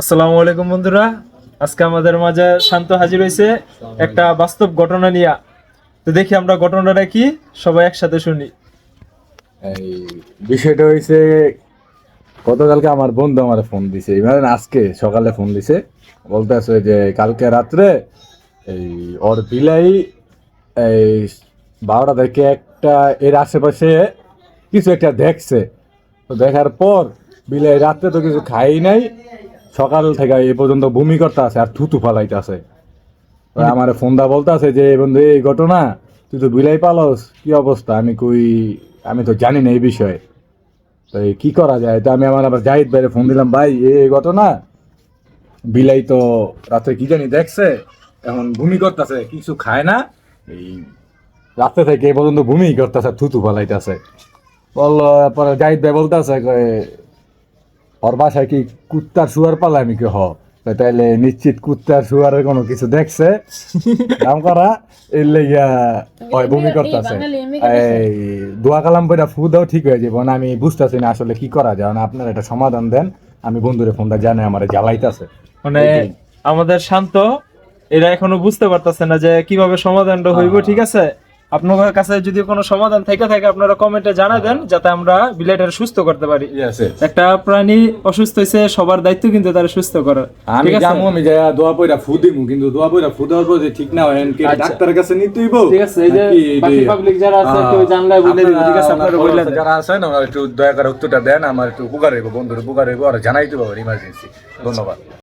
আসসালামু আলাইকুম বন্ধুরা। আজকে আমাদের মাঝে শান্ত হাজির হয়েছে একটা বাস্তব ঘটনা নিয়ে। তো দেখি আমরা ঘটনাটা কি, সবাই একসাথে শুনি। এই বিষয়টা হয়েছে গতকালকে আমার বন্ধু আমার ফোন দিছে। মানে আজকে সকালে ফোন দিছে। বলতেছে যে, কালকে রাত্রে এই ওর বিলাই এই বারোটা থেকে একটা, এর আশেপাশে কিছু একটা দেখছে। তো দেখার পর বিলাই রাত্রে তো কিছু খাই নাই। সকাল থেকে এ পর্যন্ত বমি করতে আছে আর থুতু ফালাইতে আছে। আমার ফোনটা বলতে আছে যে বন্ধু, এই ঘটনা, তুই তো বিলাই পালস, কি অবস্থা? আমি কই, আমি তো জানি না এই বিষয়ে। তো কি করা যায়? তো আমি আমার আবার জাহিদ ভাইরে ফোন দিলাম, ভাই এই ঘটনা, বিলাই তো রাতে কি জানি দেখছে, এখন ভূমি করতেছে কিছু খায় না। এই রাতে থেকে এ পর্যন্ত ভূমি করতেছে থুতু ফালাইতেছে বলল পরে জাহিদ ভাই বলতেছে ওর বাসায় কি কুত্তার শুয়ার পালা আমি কি হ তাইলে নিশ্চিত কুত্তার শুয়ারের কোনো কিছু দেখছে? নাম করা? এর লেগিয়া ওই ভূমি করতেছে এই দোয়া কালাম বইটা ফু দাও ঠিক হয়ে যাবে। না আমি বুঝতেছি না আসলে কি করা যায়। না আপনারা একটা সমাধান দেন। আমি বন্ধুরে ফোনটা জানে আমার জ্বালাইতেছে। মানে আমাদের শান্ত এরা এখনও বুঝতে পারতেছে না যে কীভাবে সমাধানটা হইব ঠিক আছে? আপনাদের কাছে যদি কোনো সমাধান থেকে থাকে আপনারা কমেন্টে জানা দেন যাতে আমরা বিলেটার সুস্থ করতে পারি। একটা প্রাণী অসুস্থ হয়েছে সবার দায়িত্ব কিন্তু তার সুস্থ করা আমি? যাব আমি যাই দোয়া পয়রা ফু দিমু কিন্তু দোয়া পয়রা ফু দেওয়ার পর যে ঠিক না হয় এনকে আচ্ছা। ডাক্তারের কাছে নিতে হইব? ঠিক আছে এই যে বাকি পাবলিক যারা আছে। কেউ জানলে বলে দিবে ঠিক আছে? আপনারা আপনারা বলে দেন। যারা আছেন ওরা একটু দয়া করে উত্তরটা দেন আমার একটু উপকার হইব বন্ধুর উপকার হইব আর জানাইতে পারব ইমার্জেন্সি ধন্যবাদ।